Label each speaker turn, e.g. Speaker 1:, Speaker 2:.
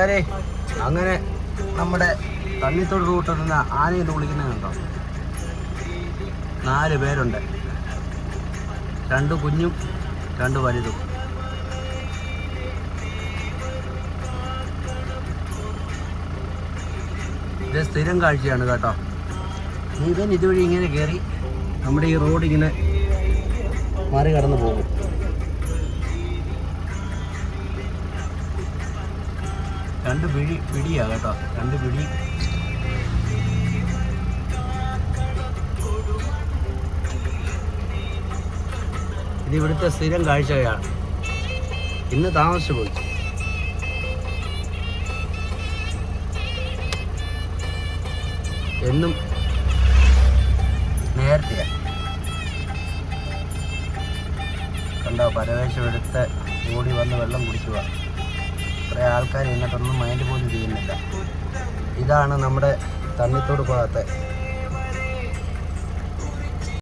Speaker 1: അങ്ങനെ നമ്മുടെ തണ്ണിത്തോട് റൂട്ടിൽ നിന്ന് ആനയിൽ വിളിക്കുന്നത് കണ്ടോ? നാല് പേരുണ്ട്. രണ്ട് കുഞ്ഞും രണ്ട് വലുതും. ഇത് സ്ഥിരം കാഴ്ചയാണ് കേട്ടോ. ഇവൻ ഇതുവഴി ഇങ്ങനെ കയറി നമ്മുടെ ഈ റോഡ് ഇങ്ങനെ മാറി കടന്നു പോകും. രണ്ട് പിടി പിടിയാ കേട്ടോ. രണ്ട് പിടി ഇത് ഇവിടുത്തെ സ്ഥിരം കാഴ്ചയാണ് ഇന്ന് താമസിച്ചു പോയി. എന്നും നേരത്തെ കണ്ടോ പരവേശം എടുത്ത് ഓടി വന്ന് വെള്ളം കുടിക്കുക കുറേ ആൾക്കാർ ഇതിനകത്തൊന്നും മൈൻഡ് പോലും ചെയ്യുന്നില്ല. ഇതാണ് നമ്മുടെ തണ്ണിത്തോട് ഭാഗത്തെ